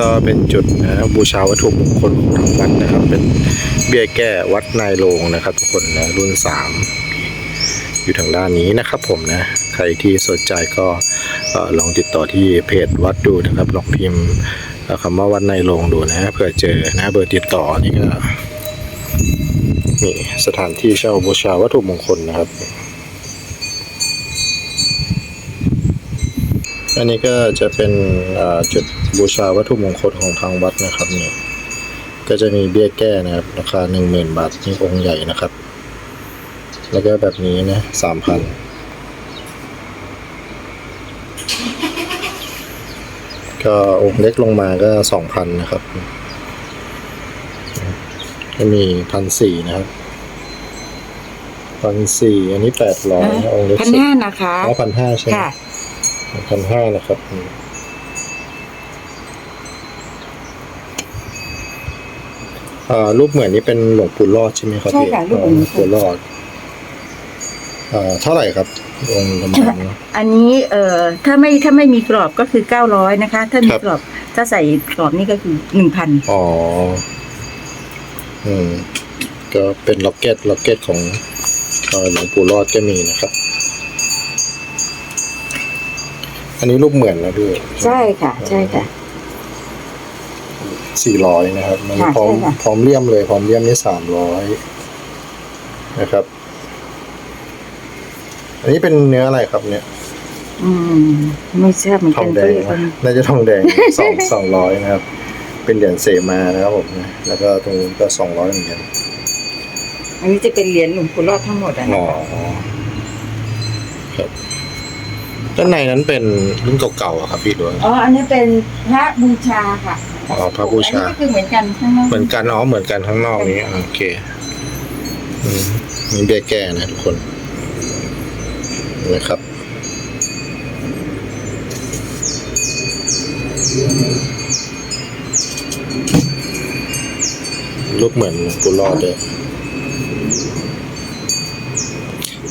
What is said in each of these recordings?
ก็เป็นจุดนะบูชาวัตถุมงคลของทางวัดนะครับ เป็นเบี้ยแก้วัดนายโรงนะครับ ทุกคนนะรุ่นสามอยู่ทางด้านนี้นะครับผมนะ ใครที่สนใจก็ลองติดต่อที่เพจวัดดูนะครับ ลองพิมพ์คำว่าวัดนายโรงดูนะเผื่อเจอนะเบอร์ติดต่อนี่ก็นี่สถานที่เช่าบูชาวัตถุมงคลนะครับ อันนี้ก็จะเป็นอ่าจุดบูชาวัตถุมงคลของทางวัดนะครับเนี่ยก็จะมีเบี้ยแก้นะครับ ราคาหนึ่งหมื่นบาทนี่องค์ใหญ่นะครับ แล้วก็แบบนี้นะสามพันก็องค์เล็กลงมาก็สองพันนะครับก็มีพันสี่นะครับพันสี่อันนี้แปดร้อยองค์เล็กพันสุดห้านะคะอ๋อพันห้าใช่ไหมค่ะ พันห้านะครับอืมอ่ารูปเหมือนนี้เป็นหลวงปู่รอดใช่ไหมครับใช่พี่ค่ะรูปอ๋อหลวงหลวงปู่รอดอ่าเท่าไหร่ครับองค์ประมาณนี้อันนี้เอ่อถ้าไม่ถ้าไม่มีกรอบก็คือเก้าร้อยนะคะ ถ้ามีครับกรอบถ้าใส่กรอบนี่ก็คือหนึ่งพันอ๋ออืมก็เป็นล็อกเก็ตล็อกเก็ตของเอ่อหลวงปู่รอดก็มีนะครับ อันนี้รูปเหมือนแล้วด้วยใช่ค่ะ ใช่ค่ะ สี่ร้อยนะครับ มันค่ะพร้อมใช่ค่ะ พร้อมเลี่ยมเลยพร้อมเลี่ยมนี่สามร้อยนะครับ อันนี้เป็นเนื้ออะไรครับเนี่ย อืม ไม่ทราบเหมือนทกัอนงแดก็งเลยนะน่าจะทองแดง สองสองร้อยนะครับ เป็นเหรียญเสมานะครับผมนะแล้วก็ตรงนู้นก็สองร้อยเหมือนกันอันนี้จะเป็นเหรียญหลวงปู่รอดทั้งหมดอะอ๋นะอครับ ด้านในนั้นเป็นรุ่นเก่าๆอะครับพี่ด้วยอ๋อ อันนี้เป็นพระบูชาค่ะอ๋อพระบูชา อันนี้ก็คือเหมือนกันข้างนอกเหมือนกันอ๋อเหมือนกันข้างนอกนี้อ่าโอเคอืมนี่เบี้ยแก้นะทุกคนนะครับรูปเหมือนหลวงปู่รอดเลย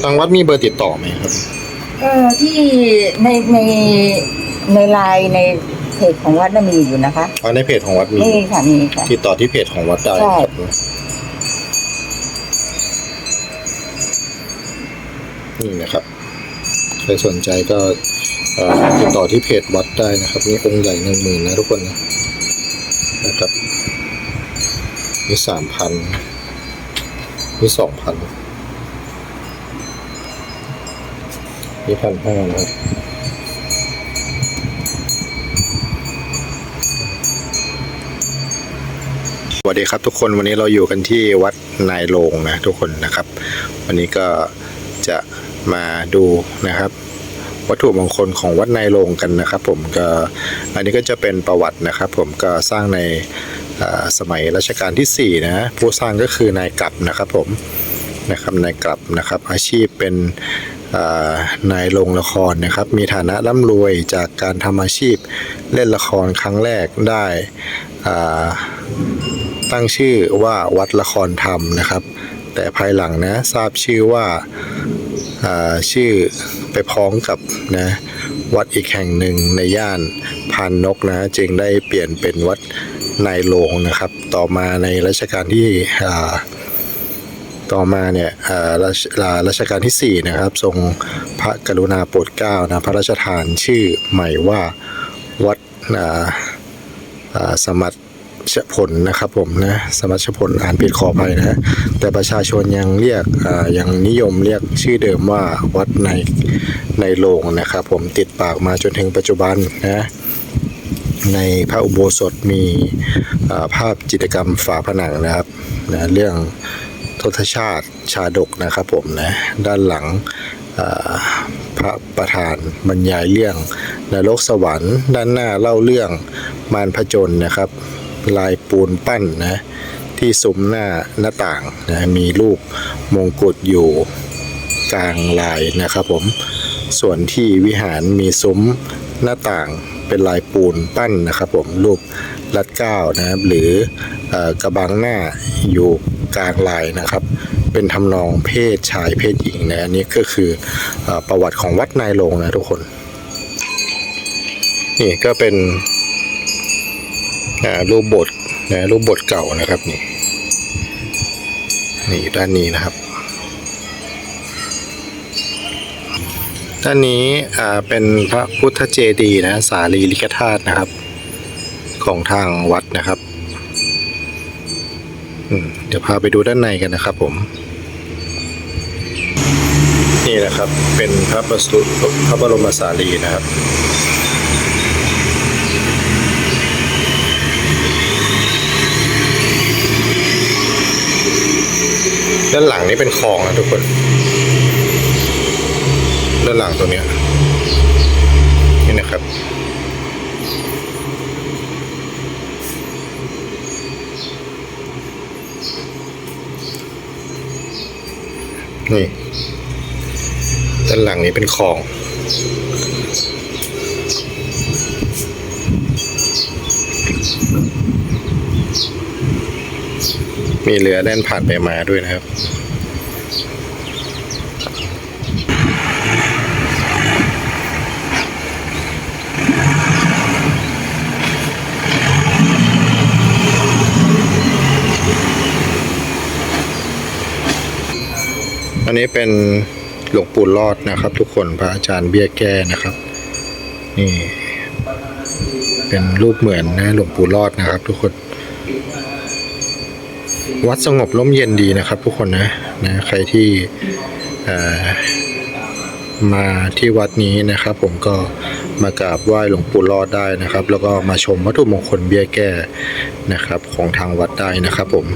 ทางวัดมีเบอร์ติดต่อไหมครับ เออที่ในในในไลน์ในเพจของวัดน่ะมีอยู่นะคะอ๋อในเพจของวัดมีนี่ค่ะมีค่ะ ติดต่อที่เพจของวัดได้ใช่ ครับนี่นะครับ ใครสนใจก็เอ่อติดต่อที่เพจวัดได้นะครับนี่องค์ใหญ่หนึ่งหมื่นนะทุกคนนะนะครับนี่สามพันนี่สองพัน นี่พันห้านะครับสวัสดีครับทุกคนวันนี้เราอยู่กันที่วัดนายโรงนะทุกคนนะครับ วันนี้ก็จะมาดูนะครับวัตถุมงคลของวัดนายโรงกันนะครับ ผมก็อันนี้ก็จะเป็นประวัตินะครับ ผมก็สร้างในสมัยรัชกาลที่ 4 นะผู้สร้างก็คือนายกลับนะครับผมนะครับนายกลับนะครับ อาชีพเป็น นายโรงละครนะครับ มีฐานะร่ำรวยจากการทำอาชีพเล่นละครครั้งแรกได้ตั้งชื่อว่าวัดละครธรรมนะครับ แต่ภายหลังนะทราบชื่อว่าาชื่อไปพ้องกับนะวัดอีกแห่งหนึ่งในย่านพานนกนะจึงได้เปลี่ยนเป็นวัดนายโลงนะครับ ต่อมาในรัชกาลที่ ต่อมาเนี่ยรัชอ่ารัชกาลที่ 4 นะครับ ทรงพระกรุณาโปรดเกล้านะพระราชทานชื่อใหม่ว่าวัดสมัติชผลนะครับผมนะสมัชผลอ่านผิดขออภัยนะแต่ประชาชนยังเรียกยังนิยมเรียกชื่อเดิมว่าวัดในในโรงนะครับ ผมติดปากมาจนถึงปัจจุบันนะในพระอุโบสถมีภาพจิตรกรรมฝาผนังนะครับนะเรื่อง ทศชาติชาดกนะครับผมนะด้านหลังพระประธานบรรยายเรื่องนรกสวรรค์ ด้านหน้าเล่าเรื่องมารพจนนะครับ ลายปูนปั้นนะที่ซุ้มหน้าหน้าต่างนะมีรูปมงกุฎอยู่กลางลายนะครับผมส่วนที่วิหารมีซุ้มหน้าต่างเป็นลายปูนปั้นนะครับผมรูปรัดเก้านะครับหรืออกระบังหน้าอยู่ กลางลายนะครับ เป็นทำนองเพศชายเพศหญิงนะอันนี้ก็คืออประวัติของวัดนายโรงนะทุกคน นี่ก็เป็นรูปบสถ์นะรูปบสถ์เก่านะครับนี่นี่ด้านนี้นะครับ ด้านนี้เป็นพระพุทธเจดีย์นะสารีริกธาตุนะครับ ของทางวัดนะครับ เดี๋ยวพาไปดูด้านในกันนะครับผม นี่นะครับ เป็นพระประสูพระบรมสารีนะครับด้านหลังนี่เป็นคลองนะทุกคน ด้านหลังตัวเนี้ยนี่นะครับ นี่ ด้านหลังนี้เป็นคลอง มีเรือแล่นผ่านไปมาด้วยนะครับ อันนี้เป็นหลวงปู่รอดนะครับ ทุกคนพระอาจารย์เบี้ยแก้นะครับ นี่ เป็นรูปเหมือนนะหลวงปู่รอดนะครับ ทุกคน วัดสงบร่มเย็นดีนะครับ ทุกคนนะนะใครที่มาที่วัดนี้นะครับ ผมก็มากราบไหว้หลวงปู่รอดได้นะครับ แล้วก็มาชมวัตถุมงคลเบี้ยแก้นะครับ ของทางวัดได้นะครับ ผม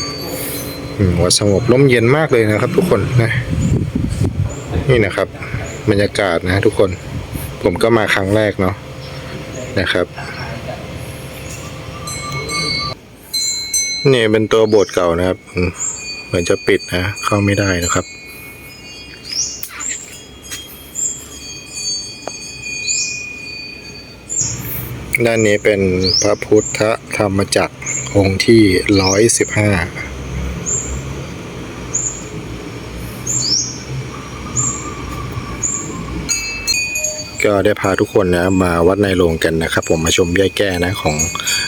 อืมวัดสงบร่มเย็นมากเลยนะครับ ทุกคนนะ นี่นะครับ บรรยากาศนะทุกคน ผมก็มาครั้งแรกเนาะนะครับนี่เป็นตัวโบสถ์เก่านะครับ เหมือนจะปิดนะ เข้าไม่ได้นะครับ ด้านนี้เป็นพระพุทธธรรมจักรองค์ที่ร้อยสิบห้า ก็ได้พาทุกคนนะมาวัดในโรงกันนะครับ ผมมาชมเบี้ยแก้นะของ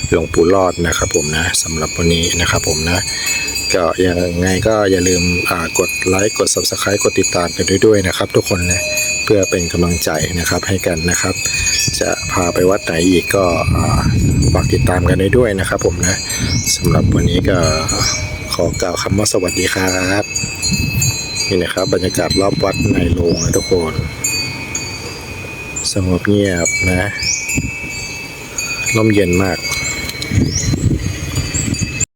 หลวงปู่รอดนะครับ ผมนะสำหรับวันนี้นะครับ ผมนะก็ยังไงก็อย่าลืมกดไลค์กด subscribe กดติดตามกันด้วยนะครับ ทุกคนนะเพื่อเป็นกำลังใจนะครับให้กันนะครับ จะพาไปวัดไหนอีกก็ฝากติดตามกันด้วยด้วยนะครับ ผมนะสำหรับวันนี้ก็ขอกล่าวคำว่าสวัสดีครับนี่นะครับบรรยากาศรอบวัดในโรงนะทุกคน สงบเงียบนะล่มเย็นมาก